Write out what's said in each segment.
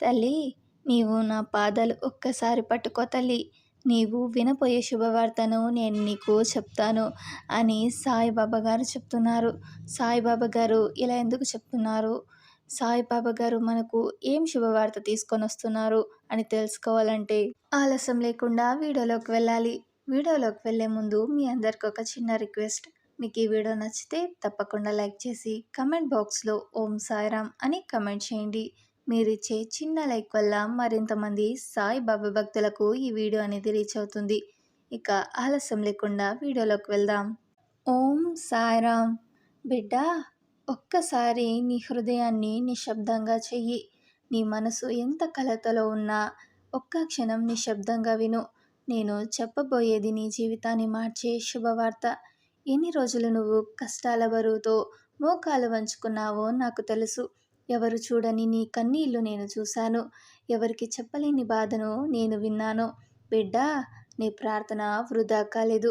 తల్లి నీవు నా పాదాలు ఒక్కసారి పట్టుకో తల్లి. నీవు వినపోయే శుభవార్తను నేను నీకు చెప్తాను అని సాయిబాబా గారు చెప్తున్నారు. సాయిబాబా గారు ఇలా ఎందుకు చెప్తున్నారు? సాయిబాబా గారు మనకు ఏం శుభవార్త తీసుకొని వస్తున్నారు అని తెలుసుకోవాలంటే ఆలస్యం లేకుండా వీడియోలోకి వెళ్ళాలి. వీడియోలోకి వెళ్ళే ముందు మీ అందరికి ఒక చిన్న రిక్వెస్ట్. మీకు ఈ వీడియో నచ్చితే తప్పకుండా లైక్ చేసి కమెంట్ బాక్స్లో ఓం సాయిరామ్ అని కమెంట్ చేయండి. మీరిచ్చే చిన్న లైక్ వల్ల మరింతమంది సాయి బాబా భక్తులకు ఈ వీడియో అనేది రీచ్ అవుతుంది. ఇక ఆలస్యం లేకుండా వీడియోలోకి వెళ్దాం. ఓం సాయిరామ్ బిడ్డ ఒక్కసారి నీ హృదయాన్ని నిశ్శబ్దంగా చెయ్యి. నీ మనసు ఎంత కలతలో ఉన్నా ఒక్క క్షణం నిశ్శబ్దంగా విను. నేను చెప్పబోయేది నీ జీవితాన్ని మార్చే శుభవార్త. ఎన్ని రోజులు నువ్వు కష్టాల బరువుతో మోకాలు వంచుకున్నావో నాకు తెలుసు. ఎవరు చూడని నీ కన్నీళ్ళు నేను చూశాను. ఎవరికి చెప్పలేని బాధను నేను విన్నాను. బిడ్డ నీ ప్రార్థన వృధా కాలేదు.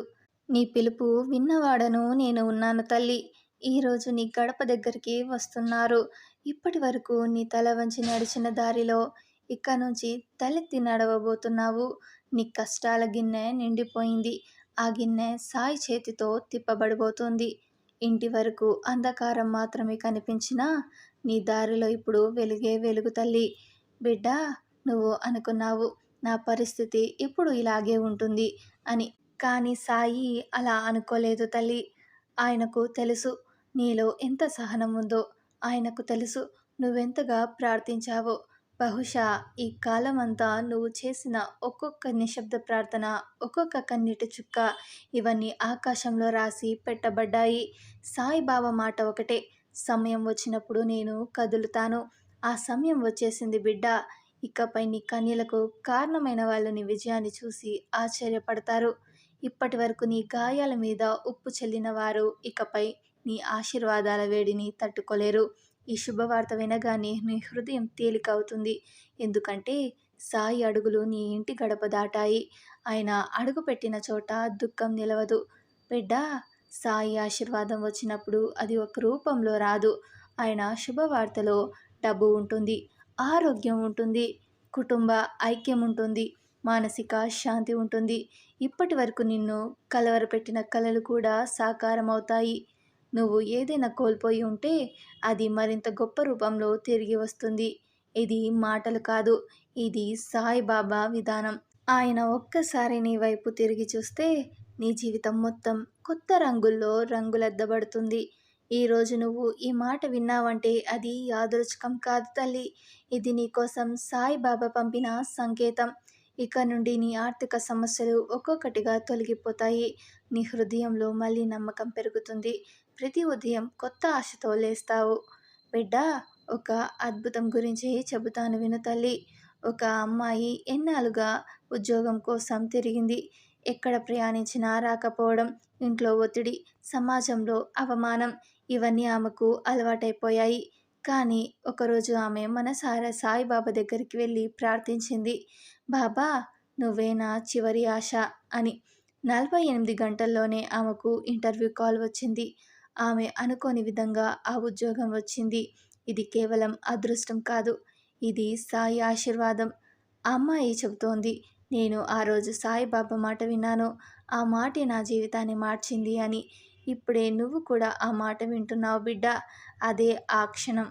నీ పిలుపు విన్నవాడను నేను ఉన్నాను తల్లి. ఈరోజు నీ గడప దగ్గరికి వస్తున్నారు. ఇప్పటి వరకు నీ తల వంచి నడిచిన దారిలో ఇక్క నుంచి తలెత్తి నడవబోతున్నావు. నీ కష్టాల గిన్నె నిండిపోయింది. ఆ గిన్నె సాయి చేతితో తిప్పబడిపోతుంది. ఇంటి వరకు అంధకారం మాత్రమే కనిపించినా నీ దారిలో ఇప్పుడు వెలుగే వెలుగు తల్లి. బిడ్డ నువ్వు అనుకున్నావు నా పరిస్థితి ఎప్పుడు ఇలాగే ఉంటుంది అని. కానీ సాయి అలా అనుకోలేదు తల్లి. ఆయనకు తెలుసు నీలో ఎంత సహనం ఉందో. ఆయనకు తెలుసు నువ్వెంతగా ప్రార్థించావో. బహుశా ఈ కాలం అంతా నువ్వు చేసిన ఒక్కొక్క నిశ్శబ్ద ప్రార్థన ఒక్కొక్క కన్నీటి చుక్క ఇవన్నీ ఆకాశంలో రాసి పెట్టబడ్డాయి. సాయిబాబా మాట ఒకటే సమయం వచ్చినప్పుడు నేను కదులుతాను. ఆ సమయం వచ్చేసింది బిడ్డ. ఇకపై నీ కన్యలకు కారణమైన వాళ్ళు నీ విజయాన్ని చూసి ఆశ్చర్యపడతారు. ఇప్పటి వరకు నీ గాయాల మీద ఉప్పు చెల్లిన వారు ఇకపై నీ ఆశీర్వాదాల వేడిని తట్టుకోలేరు. ఈ శుభవార్త వినగానే నీ హృదయం తేలిక అవుతుంది ఎందుకంటే సాయి అడుగులు నీ ఇంటి గడప దాటాయి. ఆయన అడుగు పెట్టిన చోట దుఃఖం నిలవదు. బిడ్డ సాయి ఆశీర్వాదం వచ్చినప్పుడు అది ఒక రూపంలో రాదు. ఆయన శుభవార్తలో డబ్బు ఉంటుంది ఆరోగ్యం ఉంటుంది కుటుంబ ఐక్యం ఉంటుంది మానసిక శాంతి ఉంటుంది. ఇప్పటి వరకు నిన్ను కలవరపెట్టిన కళలు కూడా సాకారం అవుతాయి నువ్వు ఏదైనా కోల్పోయి ఉంటే అది మరింత గొప్ప రూపంలో తిరిగి వస్తుంది. ఇది మాటలు కాదు ఇది సాయిబాబా విధానం. ఆయన ఒక్కసారి నీ వైపు తిరిగి చూస్తే నీ జీవితం మొత్తం కొత్త రంగుల్లో రంగులద్దబడుతుంది ఈరోజు నువ్వు ఈ మాట విన్నావంటే అది యాదృచ్ఛికం కాదు తల్లి. ఇది నీకోసం సాయిబాబా పంపిన సంకేతం. ఇక నుండి నీ ఆర్థిక సమస్యలు ఒక్కొక్కటిగా తొలగిపోతాయి. నీ హృదయంలో మళ్ళీ నమ్మకం పెరుగుతుంది. ప్రతి ఉదయం కొత్త ఆశతో లేస్తావు. బిడ్డ ఒక అద్భుతం గురించి చెబుతాను విను తల్లి. ఒక అమ్మాయి ఎన్నాళ్ళుగా ఉద్యోగం కోసం తిరిగింది. ఎక్కడ ప్రయాణించినా రాకపోవడం ఇంట్లో ఒత్తిడి సమాజంలో అవమానం ఇవన్నీ ఆమెకు అలవాటైపోయాయి. కానీ ఒకరోజు ఆమె మనసారా సాయిబాబా దగ్గరికి వెళ్ళి ప్రార్థించింది బాబా నువ్వే నా చివరి ఆశ అని. నలభై ఎనిమిది గంటల్లోనే ఆమెకు ఇంటర్వ్యూ కాల్ వచ్చింది. ఆమె అనుకోని విధంగా ఆ ఉద్యోగం వచ్చింది. ఇది కేవలం అదృష్టం కాదు ఇది సాయి ఆశీర్వాదం. అమ్మాయి చెబుతోంది నేను ఆ రోజు సాయిబాబా మాట విన్నాను. ఆ మాటే నా జీవితాన్ని మార్చింది అని. ఇప్పుడే నువ్వు కూడా ఆ మాట వింటున్నావు బిడ్డ. అదే ఆ క్షణం.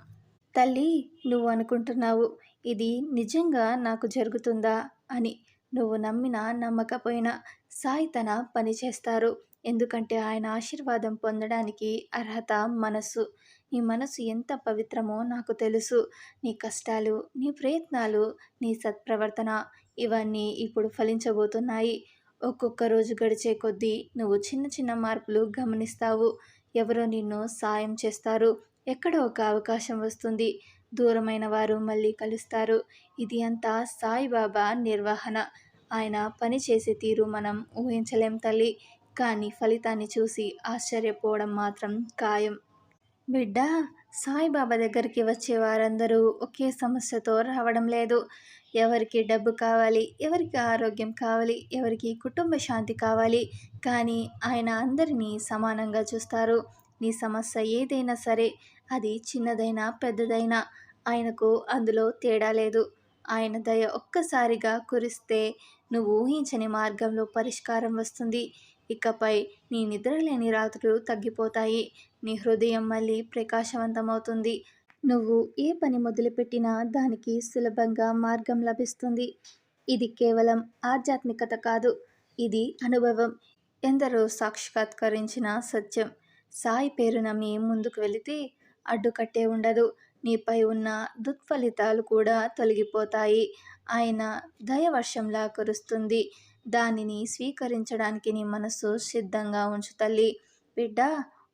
తల్లి నువ్వు అనుకుంటున్నావు. ఇది నిజంగా నాకు జరుగుతుందా అని. నువ్వు నమ్మినా నమ్మకపోయినా సాయి తన పని చేస్తారు. ఎందుకంటే ఆయన ఆశీర్వాదం పొందడానికి అర్హత మనసు నీ మనసు ఎంత పవిత్రమో నాకు తెలుసు. నీ కష్టాలు నీ ప్రయత్నాలు నీ సత్ప్రవర్తన ఇవన్నీ ఇప్పుడు ఫలించబోతున్నాయి. ఒక్కొక్క రోజు గడిచే కొద్దీ నువ్వు చిన్న చిన్న మార్పులు గమనిస్తావు. ఎవరో నిన్ను సాయం చేస్తారు. ఎక్కడ ఒక అవకాశం వస్తుంది. దూరమైన వారు మళ్ళీ కలుస్తారు. ఇది అంతా సాయిబాబా నిర్వహణ. ఆయన పని చేసే తీరు మనం ఊహించలేం తల్లి. కానీ ఫలితాన్ని చూసి ఆశ్చర్యపోవడం మాత్రం ఖాయం. బిడ్డ సాయిబాబా దగ్గరికి వచ్చే వారందరూ ఒకే సమస్యతో రావడం లేదు. ఎవరికి డబ్బు కావాలి ఎవరికి ఆరోగ్యం కావాలి ఎవరికి కుటుంబ శాంతి కావాలి. కానీ ఆయన అందరినీ సమానంగా చూస్తారు. నీ సమస్య ఏదైనా సరే అది చిన్నదైనా పెద్దదైనా ఆయనకు అందులో తేడా లేదు. ఆయన దయ ఒక్కసారిగా కురిస్తే నువ్వు ఊహించని మార్గంలో పరిష్కారం వస్తుంది. ఇకపై నీ నిద్రలేని రాత్రులు తగ్గిపోతాయి. నీ హృదయం మళ్ళీ ప్రకాశవంతమవుతుంది. నువ్వు ఏ పని మొదలుపెట్టినా దానికి సులభంగా మార్గం లభిస్తుంది. ఇది కేవలం ఆధ్యాత్మికత కాదు. ఇది అనుభవం. ఎందరో సాక్షాత్కరించిన సత్యం. సాయి పేరు నమ్మి ముందుకు వెళితే అడ్డుకట్టే ఉండదు. నీపై ఉన్న దుత్ఫలితాలు కూడా తొలగిపోతాయి. ఆయన దయవర్షంలా కురుస్తుంది. దానిని స్వీకరించడానికి నీ మనసు సిద్ధంగా ఉంచు తల్లి. బిడ్డ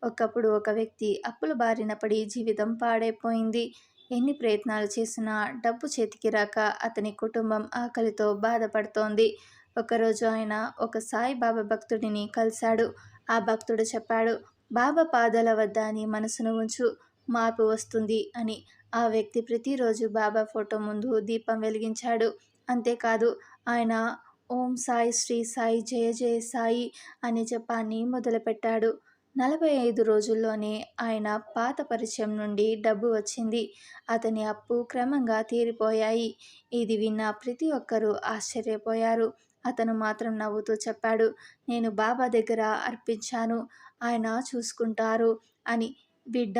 ఒకప్పుడు ఒక వ్యక్తి అప్పుల బారిన పడి జీవితం పాడైపోయింది. ఎన్ని ప్రయత్నాలు చేసినా డబ్బు చేతికి రాక అతని కుటుంబం ఆకలితో బాధపడుతోంది. ఒకరోజు ఆయన ఒక సాయిబాబా భక్తుడిని కలిశాడు. ఆ భక్తుడు చెప్పాడు బాబా పాదాల వద్ద నీ మనసును ఉంచు మార్పు వస్తుంది అని. ఆ వ్యక్తి ప్రతిరోజు బాబా ఫోటో ముందు దీపం వెలిగించాడు. అంతేకాదు ఆయన ఓం సాయి శ్రీ సాయి జయ జయ సాయి అనే జపాన్ని మొదలుపెట్టాడు. నలభై ఐదు రోజుల్లోనే ఆయన పాత పరిచయం నుండి డబ్బు వచ్చింది. అతని అప్పు క్రమంగా తీరిపోయాయి. ఇది విన్న ప్రతి ఒక్కరూ ఆశ్చర్యపోయారు. అతను మాత్రం నవ్వుతూ చెప్పాడు నేను బాబా దగ్గర అర్పించాను ఆయన చూసుకుంటారు అని. బిడ్డ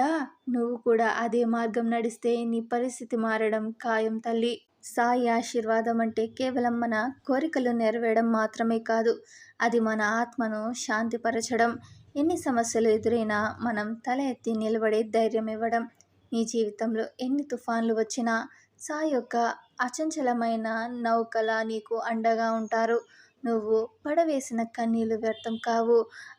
నువ్వు కూడా అదే మార్గం నడిస్తే నీ పరిస్థితి మారడం ఖాయం తల్లి. సాయి ఆశీర్వాదం అంటే కేవలం మన కోరికలు నెరవేయడం మాత్రమే కాదు అది మన ఆత్మను శాంతిపరచడం. ఎన్ని సమస్యలు ఎదురైనా మనం తల ఎత్తి నిలబడే ధైర్యం ఇవ్వడం. నీ జీవితంలో ఎన్ని తుఫాన్లు వచ్చినా సాయి యొక్క అచంచలమైన నౌకల నీకు అండగా ఉంటారు. నువ్వు పడవేసిన కన్నీళ్ళు వ్యర్థం కావు.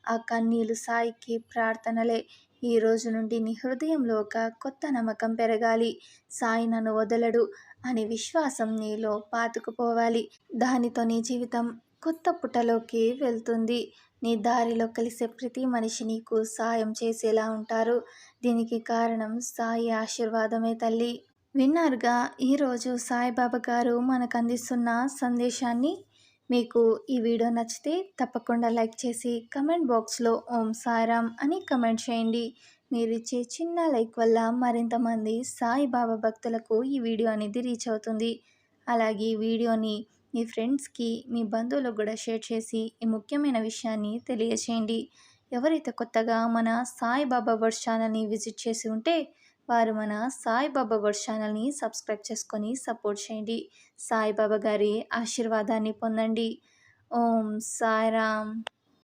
ఆ కన్నీళ్ళు సాయికి ప్రార్థనలే. ఈ రోజు నుండి నీ హృదయంలో ఒక కొత్త నమ్మకం పెరగాలి. సాయి నన్ను వదలడు. అనే విశ్వాసం నీలో పాతుకుపోవాలి. దానితో నీ జీవితం కొత్త పుటలోకి వెళ్తుంది. నీ దారిలో కలిసే ప్రతి మనిషి నీకు సాయం చేసేలా ఉంటారు. దీనికి కారణం సాయి ఆశీర్వాదమే తల్లి. విన్నారుగా ఈరోజు సాయిబాబా గారు మనకు అందిస్తున్న సందేశాన్ని? మీకు ఈ వీడియో నచ్చితే తప్పకుండా లైక్ చేసి కమెంట్ బాక్స్లో ఓం సారామ్ అని కమెంట్ చేయండి. మీరు ఇచ్చే చిన్న లైక్ వల్ల మరింతమంది సాయిబాబా భక్తులకు ఈ వీడియో అనేది రీచ్ అవుతుంది. అలాగే ఈ వీడియోని మీ ఫ్రెండ్స్కి మీ బంధువులకు కూడా షేర్ చేసి ఈ ముఖ్యమైన విషయాన్ని తెలియచేయండి. ఎవరైతే కొత్తగా మన సాయిబాబా వర్డ్స్ ఛానల్ని విజిట్ చేసి ఉంటే వారు మన సాయిబాబా వర్డ్స్ ఛానల్ని సబ్స్క్రైబ్ చేసుకొని సపోర్ట్ చేయండి. సాయిబాబా గారి ఆశీర్వాదాన్ని పొందండి. ఓం సాయిరామ్.